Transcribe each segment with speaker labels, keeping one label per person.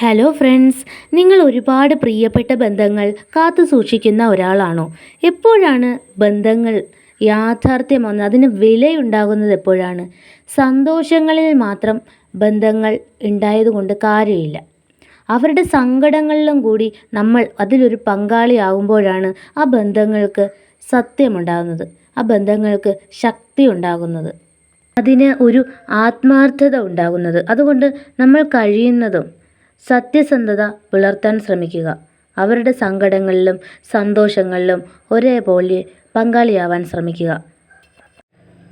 Speaker 1: Hello friends നിങ്ങൾ ഒരുപാട് പ്രിയപ്പെട്ട ബന്ധങ്ങൾ കാത്തു സൂക്ഷിക്കുന്ന ഒരാളാണോ? എപ്പോഴാണ് ബന്ധങ്ങൾ യാഥാർത്ഥ്യമാകുന്നത് അതിന് വിലയുണ്ടാകുന്നത് എപ്പോഴാണ്? സന്തോഷങ്ങളിൽ മാത്രം ബന്ധങ്ങൾ ഉണ്ടായതുകൊണ്ട് കാര്യമില്ല. അവരുടെ സങ്കടങ്ങളിലും കൂടി നമ്മൾ അതിലൊരു പങ്കാളിയാകുമ്പോഴാണ് ആ ബന്ധങ്ങൾക്ക് സത്യമുണ്ടാകുന്നത്. ആ ബന്ധങ്ങൾക്ക് ശക്തി ഉണ്ടാകുന്നത്. അതിന് ഒരു ആത്മാർത്ഥത ഉണ്ടാകുന്നത്. അതുകൊണ്ട് നമ്മൾ കഴിയുന്നതും സത്യസന്ധത പുലർത്താൻ ശ്രമിക്കുക. അവരുടെ സങ്കടങ്ങളിലും സന്തോഷങ്ങളിലും ഒരേപോലെ പങ്കാളിയാവാൻ ശ്രമിക്കുക.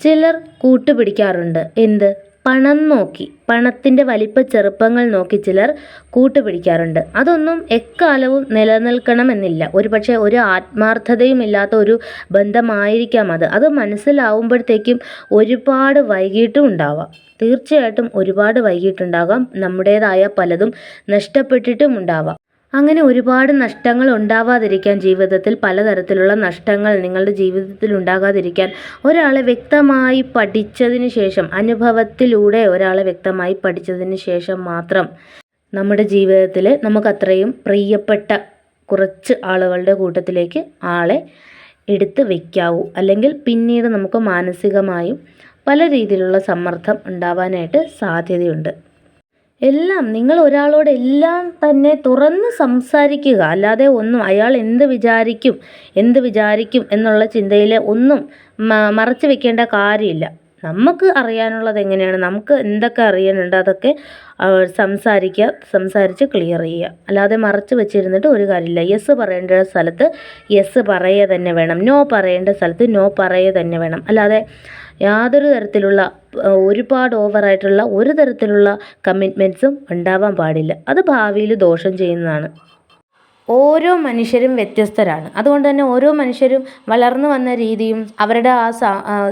Speaker 1: ചിലർ കൂട്ടുപിടിക്കാറുണ്ട്. എന്ത്? പണം നോക്കി പണത്തിന്റെ വലിപ്പ ചെറുപ്പങ്ങൾ നോക്കി ചിലർ കൂട്ടുപിടിക്കാറുണ്ട്. അതൊന്നും എക്കാലവും നിലനിൽക്കണമെന്നില്ല. ഒരു പക്ഷേ ഒരു ആത്മാർത്ഥതയും ഇല്ലാത്ത ഒരു ബന്ധമായിരിക്കാം അത്. അത് മനസ്സിലാവുമ്പോഴത്തേക്കും ഒരുപാട് വൈകിട്ടും ഉണ്ടാവാം. തീർച്ചയായിട്ടും ഒരുപാട് വൈകിട്ടുണ്ടാകാം. നമ്മുടേതായ പലതും നഷ്ടപ്പെട്ടിട്ടും ഉണ്ടാവാം. അങ്ങനെ ഒരുപാട് നഷ്ടങ്ങൾ ഉണ്ടാവാതിരിക്കാൻ ജീവിതത്തിൽ പലതരത്തിലുള്ള നഷ്ടങ്ങൾ നിങ്ങളുടെ ജീവിതത്തിൽ ഉണ്ടാകാതിരിക്കാൻ ഒരാളെ വ്യക്തമായി പഠിച്ചതിന് ശേഷം അനുഭവത്തിലൂടെ ഒരാളെ വ്യക്തമായി പഠിച്ചതിന് ശേഷം മാത്രം നമ്മുടെ ജീവിതത്തിൽ നമുക്കത്രയും പ്രിയപ്പെട്ട കുറച്ച് ആളുകളുടെ കൂട്ടത്തിലേക്ക് ആളെ എടുത്ത് വയ്ക്കാവൂ അല്ലെങ്കിൽ പിന്നീട് നമുക്ക് മാനസികമായും പല രീതിയിലുള്ള സമ്മർദ്ദം ഉണ്ടാവാനായിട്ട് സാധ്യതയുണ്ട്. എല്ലാം നിങ്ങൾ ഒരാളോട് എല്ലാം തന്നെ തുറന്ന് സംസാരിക്കുക. അല്ലാതെ ഒന്നും അയാൾ എന്ത് വിചാരിക്കും എന്ത് വിചാരിക്കും എന്നുള്ള ചിന്തയിൽ ഒന്നും മറച്ചു വെക്കേണ്ട കാര്യമില്ല. നമുക്ക് അറിയാനുള്ളത് എങ്ങനെയാണ്? നമുക്ക് എന്തൊക്കെ അറിയാനുണ്ട്? അതൊക്കെ സംസാരിക്കുക സംസാരിച്ച് ക്ലിയർ ചെയ്യുക. അല്ലാതെ മറച്ചു വെച്ചിരുന്നിട്ട് ഒരു കാര്യമില്ല. യെസ് പറയേണ്ട സ്ഥലത്ത് യെസ് പറയുക തന്നെ വേണം. നോ പറയേണ്ട സ്ഥലത്ത് നോ പറയുക തന്നെ വേണം. അല്ലാതെ യാതൊരു തരത്തിലുള്ള ഒരുപാട് ഓവറായിട്ടുള്ള ഒരു തരത്തിലുള്ള കമ്മിറ്റ്മെന്റ്സും ഉണ്ടാവാൻ പാടില്ല. അത് ഭാവിയിൽ ദോഷം ചെയ്യുന്നതാണ്. ഓരോ മനുഷ്യരും വ്യത്യസ്തരാണ്. അതുകൊണ്ട് തന്നെ ഓരോ മനുഷ്യരും വളർന്നു വന്ന രീതിയും അവരുടെ ആ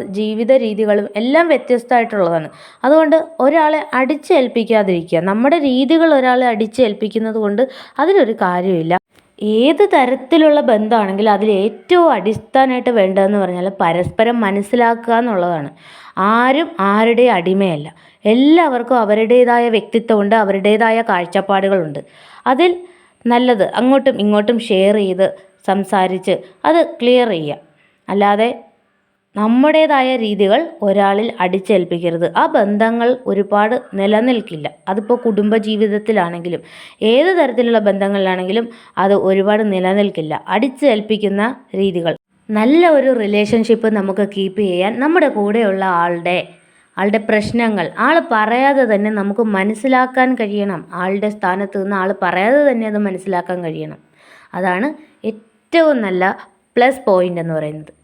Speaker 1: ജീവിത രീതികളും എല്ലാം വ്യത്യസ്തമായിട്ടുള്ളതാണ്. അതുകൊണ്ട് ഒരാളെ അടിച്ചേൽപ്പിക്കാതിരിക്കുക നമ്മുടെ രീതികൾ ഒരാളെ അടിച്ചേൽപ്പിക്കുന്നത് കൊണ്ട് അതിലൊരു കാര്യമില്ല ഏത് തരത്തിലുള്ള ബന്ധമാണെങ്കിലും അതിൽ ഏറ്റവും അടിസ്ഥാനമായിട്ട് വേണ്ടതെന്ന് പറഞ്ഞാൽ പരസ്പരം മനസ്സിലാക്കുക എന്നുള്ളതാണ്. ആരും ആരുടെ അടിമയല്ല. എല്ലാവർക്കും അവരുടേതായ വ്യക്തിത്വമുണ്ട് അവരുടേതായ കാഴ്ചപ്പാടുകളുണ്ട്. അതിൽ നല്ലത് അങ്ങോട്ടും ഇങ്ങോട്ടും ഷെയർ ചെയ്ത് സംസാരിച്ച് അത് ക്ലിയർ ചെയ്യുക. അല്ലാതെ നമ്മുടേതായ രീതികൾ ഒരാളിൽ അടിച്ചേൽപ്പിക്കരുത്. ആ ബന്ധങ്ങൾ ഒരുപാട് നിലനിൽക്കില്ല. അതിപ്പോൾ കുടുംബ ജീവിതത്തിലാണെങ്കിലും ഏത് തരത്തിലുള്ള ബന്ധങ്ങളിലാണെങ്കിലും അത് ഒരുപാട് നിലനിൽക്കില്ല. അടിച്ചേൽപ്പിക്കുന്ന രീതികൾ. നല്ല ഒരു റിലേഷൻഷിപ്പ് നമുക്ക് കീപ്പ് ചെയ്യാൻ നമ്മുടെ കൂടെയുള്ള ആളുടെ ആളുടെ പ്രശ്നങ്ങൾ ആൾ പറയാതെ തന്നെ നമുക്ക് മനസ്സിലാക്കാൻ കഴിയണം. ആളുടെ സ്ഥാനത്ത് നിന്ന് ആൾ പറയാതെ തന്നെ അത് മനസ്സിലാക്കാൻ കഴിയണം. അതാണ് ഏറ്റവും നല്ല പ്ലസ് പോയിന്റ് എന്ന് പറയുന്നത്.